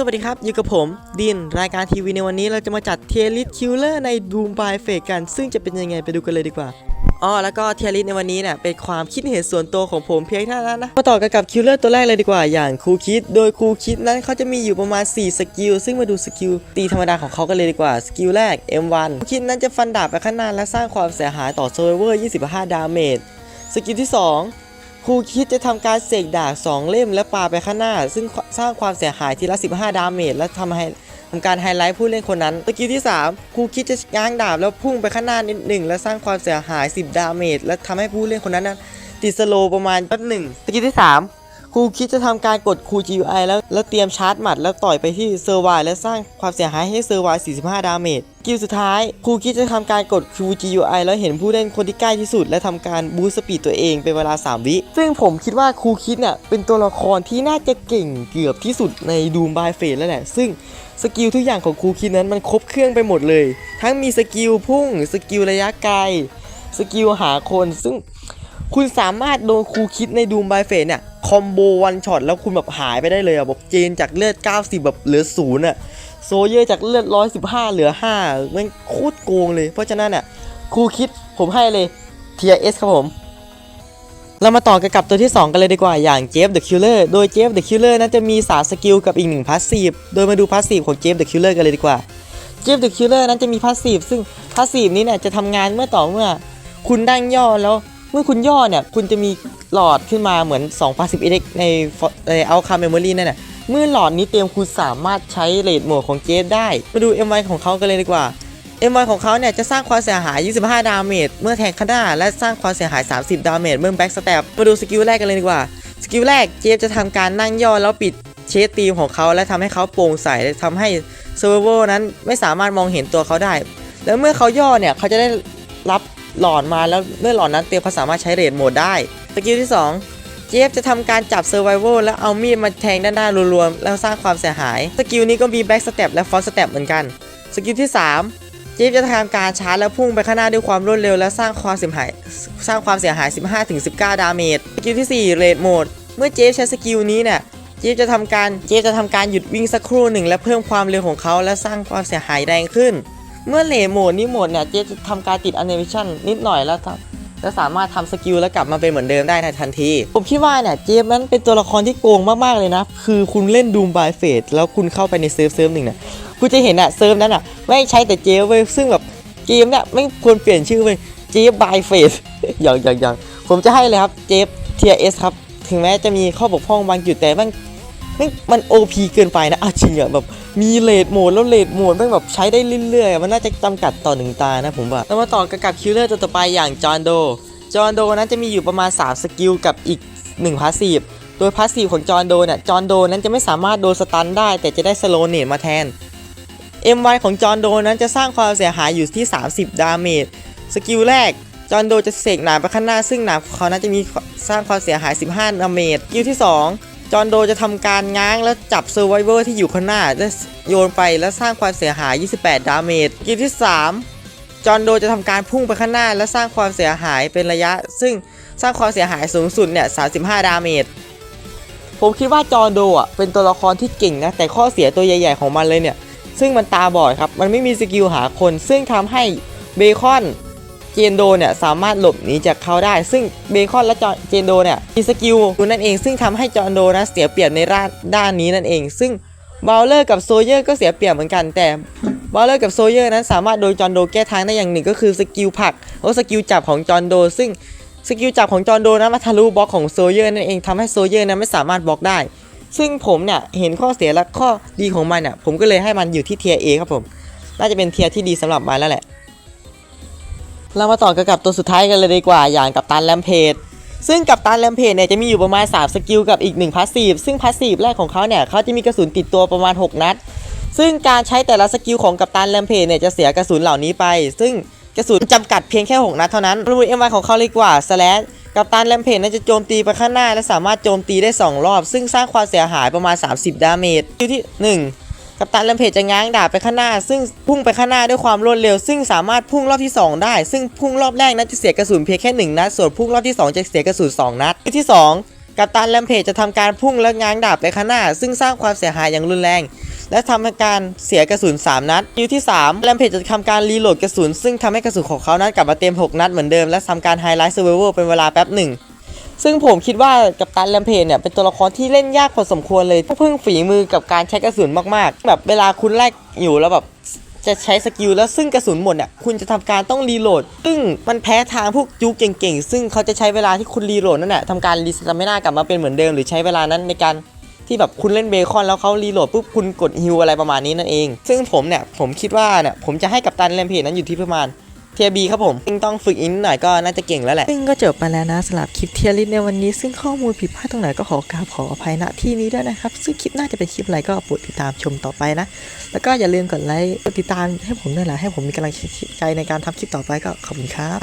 สวัสดีครับ อยู่กับผมดินรายการทีวีในวันนี้เราจะมาจัดเทียริสคิลเลอร์ในดูมบายเฟกกัน ซึ่งจะเป็นยังไงไปดูกันเลยดีกว่าอ๋อแล้วก็เทียริสในวันนี้เนี่ยเป็นความคิดเห็นส่วนตัวของผมเพียงเท่านั้นนะมาต่อกันกับคิลเลอร์ตัวแรกเลยดีกว่า อย่างครูคิด โดยครูคิดนั้นเขาจะมีอยู่ประมาณ 4 สกิล ซึ่งมาดูสกิลตีธรรมดาของเขากันเลยดีกว่า สกิลแรก M1 ครูคิดนั้นจะฟันดาบไปข้างหน้าและสร้างความเสียหายต่อเซอร์เวอร์ 25 ดาเมจ สกิลที่ 2 ครูคิดจะทำการเสกดาบ2เล่มและปาไปข้างหน้า ซึ่งสร้างความเสียหายทีละ 15 ดาเมจและทำให้ทำการไฮไลท์ผู้เล่นคนนั้นสกิลที่ 3 ครูคิดจะง้างดาบแล้วพุ่งไปข้างหน้านิดหนึ่งและสร้างความเสียหาย 10 ดาเมจและทำให้ผู้เล่นคนนั้นติดสโลว์ประมาณแป๊บหนึ่งสกิลที่ 3 ครูคิดจะทำการกดครู GUI แล้วแล้วเตรียมชาร์จหมัด แล้วต่อยไปที่เซอร์ไวและสร้างความเสียหายให้เซอร์ไว45 ดาเมจสกิลสุดท้ายครูคิดจะทำการกดคู GUI แล้วเห็นผู้เล่นคนที่ใกล้ที่สุด และทำการบูสต์สปีดตัวเองเป็นเวลา 3 วิ ซึ่งผมคิดว่าครูคิดเนี่ยเป็นตัวละครที่น่าจะเก่งเกือบที่สุดในดูมบายเฟสแล้วแหละ ซึ่งสกิลทุกอย่างของครูคิดนั้นมันครบเครื่องไปหมดเลย ทั้งมีสกิลพุ่ง สกิลระยะไกล สกิลหาคนซึ่ง คุณสามารถโดนครูคิดในดูมบายเฟสเนี่ยคอมโบวันช็อตแล้วคุณแบบหายไปได้เลยอะแบบเจนจากเลือด 90 แบบเหลือศูนย์อะโซเยอร์จากเลือด 115 เหลือ5มันโคตรโกงเลย เพราะฉะนั้นอะครูคิดผมให้เลย t ทีเอสครับผม เรามาต่อกันกับตัวที่ 2 กันเลยดีกว่าอย่างเจฟเดอะคิลเลอร์โดยเจฟเดอะคิลเลอร์นั้นจะมี3สกิลกับอีก1พาสซีฟโดยมาดูพาสซีฟของเจฟเดอะคิลเลอร์กันเลยดีกว่าเจฟเดอะคิลเลอร์นั้นจะมีพาสซีฟซึ่งพาสซีฟนี้เนี่ยจะทำงานเมื่อต่อเมื่อ คุณดั้งย่อแล้ว เมื่อคุณย่อเนี่ย คุณจะมีหลอดขึ้นมาเหมือน2 0 10 x ในในเอาคาเมมโมรีนั่นน่ะเมื่อหลอดนี้เต็มคุณสามารถใช้เลดหมดของเจฟได้ มาดู MY ของเขากันเลยดีกว่า M1 ของเขาเนี่ยจะสร้างความเสียหาย 25 ดาเมจเมื่อแทงข้างหน้า และสร้างความเสียหาย 30 ดาเมจเมื่อแบ็กสเตปมาดูสกิลแรกกันเลยดีกว่า สกิลแรกเจฟจะทำการนั่งย่อแล้วปิดเชสตีมของเขาและทำให้เขาโปร่งใสและทำให้เซอร์เวอร์นั้นไม่สามารถมองเห็นตัวเขาได้ แล้วเมื่อเขาย่อเนี่ยเขาจะได้รับ หลอดมาแล้วเมื่อหลอดนั้นเต็มเขาสามารถใช้เรดโหมดได้สกิลที่ 2 เจฟจะทำการจับเซอร์ไวเวแล้วเอามีดมาแทงด้านหน้ารวมๆแล้วสร้างความเสียหายสกิลนี้ก็มีแบ็กสเต็ปและฟอนสเต็ปเหมือนกันสกิลที่3เจฟจะทำการชาร์จแล้วพุ่งไปข้างหน้าด้วยความรวดเร็วและสร้างความเสียหายสร้างความเสียหาย 15-19 ดาเมจ สกิลที่ 4 เรดโหมด เมื่อเจฟใช้สกิลนี้เนี่ย เจฟจะทำการ เจฟจะทำการหยุดวิ่งสักครู่หนึ่งและเพิ่มความเร็วของเขาและสร้างความเสียหายแรงขึ้น เมื่อเลโหมดนี้หมดเนี่ยเจฟจะทำการติดแอนิเมชันนิดหน่อยแล้วทำและสามารถทำสกิลแล้วกลับมาเป็นเหมือนเดิมได้ในทันที ผมคิดว่าเนี่ยเจฟนั้นเป็นตัวละครที่โกงมากๆเลยนะ คือคุณเล่นดูมบายเฟสแล้วคุณเข้าไปในเซิร์ฟเซิร์ฟหนึ่งเนี่ยคุณจะเห็นอะเซิร์ฟนั้นอะไม่ใช้แต่เจฟเว้ยซึ่งแบบเกมเนี่ยไม่ควรเปลี่ยนชื่อเว้ยเจฟบายเฟสอย่างอย่างอย่างผมจะให้เลยครับเจฟเทียเอสครับ ถึงแม้จะมีข้อบกพร่องบางจุดแต่มัน มันมันโอพีเกินไปนะเอาจริงอะแบบมีเลดโหมดแล้วเลดโหมดมันแบบใช้ได้เรื่อยๆ มันน่าจะจำกัดต่อหนึ่งตานะผมว่าเรามาต่อกันกับคิลเลอร์ตัวต่อไปอย่างจอห์นโด จอห์นโดนั้นจะมีอยู่ประมาณ 3 สกิลกับอีก1พาสซีฟโดยพาสซีฟของจอห์นโดเนี่ยจอห์นโดนั้นจะไม่สามารถโดนสตันได้ แต่จะได้สโลเนตมาแทน MY ของจอห์นโดนั้นจะสร้างความเสียหายอยู่ที่ 30 ดาเมจสกิลแรกจอห์นโดจะเสกหนามไปข้างหน้าซึ่งหนามเขานั้นจะมีสร้างความเสียหาย 15 ดาเมจสกิลที่ 2 จอห์นโดจะทำการง้างแล้วจับเซอร์ไวเวอร์ที่อยู่ข้างหน้าและโยนไปแล้วสร้างความเสียหาย 28 ดาเมจสกิลที่ 3 จอห์นโดจะทำการพุ่งไปข้างหน้า และสร้างความเสียหายเป็นระยะ ซึ่งสร้างความเสียหายสูงสุดเนี่ย 35 ดาเมจผมคิดว่าจอห์นโดอะเป็นตัวละครที่เก่งนะ แต่ข้อเสียตัวใหญ่ ๆ ของมันเลยเนี่ย ซึ่งมันตาบอดครับ มันไม่มีสกิลหาคน ซึ่งทำให้เบคอน เจนโดเนี่ยสามารถหลบหนีจากเขาได้ ซึ่งเบคอนและจอเจนโดเนี่ยมีสกิลนั่นเอง ซึ่งทำให้จอนโดนะเสียเปรียบในด้านด้านนี้นั่นเอง ซึ่งบาวเลอร์กับโซเยอร์ก็เสียเปรียบเหมือนกันแต่บาวเลอร์กับโซเยอร์นั้นสามารถโดนจอนโดแก้ทางได้อย่างหนึ่งก็คือสกิลผลักหรือสกิลจับของจอนโด ซึ่งสกิลจับของจอนโดนั้นมาทะลุบล็อกของโซเยอร์นั่นเองทำให้โซเยอร์นั้นไม่สามารถบล็อกได้ ซึ่งผมเนี่ยเห็นข้อเสียและข้อดีของมันเนี่ยผมก็เลยให้มันอยู่ที่เทียร์ A ครับผมน่าจะเป็นเทียที่ดีสำหรับมันแล้วแหละ เรามาต่อกันกับตัวสุดท้ายกันเลยดีกว่าอย่างกับตันแลมเพจซึ่งกับตันแลมเพจเนี่ยจะมีอยู่ประมาณ 3 สกิลกับอีก1พาสซีฟซึ่งพาสซีฟแรกของเขาเนี่ยเขาจะมีกระสุนติดตัวประมาณ 6 นัด ซึ่งการใช้แต่ละสกิลของกัปตันแลมเพจเนี่ยจะเสียกระสุนเหล่านี้ไป ซึ่งกระสุนจำกัดเพียงแค่ 6 นัดเท่านั้นรูเอ็มไของเขาเลยดีกว่าสแลชกัปตันแลมเพจนั้นจะโจมตีไปข้างหน้า และสามารถโจมตีได้ 2 รอบ ซึ่งสร้างความเสียหายประมาณ 30 ดาเมจสกิลที่ 1 กัปตันแลมเพจจะง้างดาบไปข้างหน้า ซึ่งพุ่งไปข้างหน้าด้วยความรวดเร็ว ซึ่งสามารถพุ่งรอบที่ 2 ได้ ซึ่งพุ่งรอบแรกนั้นจะเสียกระสุนเพียงแค่1นัดส่วนพุ่งรอบที่ 2 จะเสียกระสุน2นัดที่ 2 กัปตันแลมเพจจะทำการพุ่งและง้างดาบไปข้างหน้า ซึ่งสร้างความเสียหายอย่างรุนแรง และทำการเสียกระสุน3นัดคิวที่3แรมเพจจะทำการรีโหลดกระสุนซึ่งทำให้กระสุนของเขานั้นกลับมาเต็ม6นัดเหมือนเดิมและทำการไฮไลท์เซอร์เวอร์เป็นเวลาแป๊บหนึ่ง ซึ่งผมคิดว่ากับตันแรมเพจเนี่ยเป็นตัวละครที่เล่นยากพอสมควรเลยต้องพึ่งฝีมือกับการใช้กระสุนมากๆ แบบเวลาคุณไล่อยู่แล้วแบบจะใช้สกิลแล้วซึ่งกระสุนหมดเนี่ยคุณจะทำการต้องรีโหลดซึ่งมันแพ้ทางพวกจุกเก่งๆ ซึ่งเขาจะใช้เวลาที่คุณรีโหลดนั่นแหละทำการรีสตามิน่ากลับมาเป็นเหมือนเดิมหรือใช้เวลานั้นในการที่แบบคุณเล่นเบคอนแล้วเขารีโหลดปุ๊บคุณกดฮิวอะไรประมาณนี้นั่นเอง ซึ่งผมเนี่ยผมคิดว่าเนี่ยผมจะให้กับตันแรมเพจนั้นอยู่ที่ประมาณ เทียบีครับผมซึ่งต้องฝึกอินหน่อยก็น่าจะเก่งแล้วแหละ ซึ่งก็จบไปแล้วนะสำหรับคลิปเทียริสในวันนี้ ซึ่งข้อมูลผิดพลาดตรงไหนก็ขอกราบขออภัยณที่นี้ด้วยนะครับ ซึ่งคลิปน่าจะเป็นคลิปอะไรก็โปรดติดตามชมต่อไปนะ แล้วก็อย่าลืมกดไลค์กดติดตามให้ผมด้วยหละให้ผมมีกำลังใจในการทำคลิปต่อไปก็ขอบคุณครับ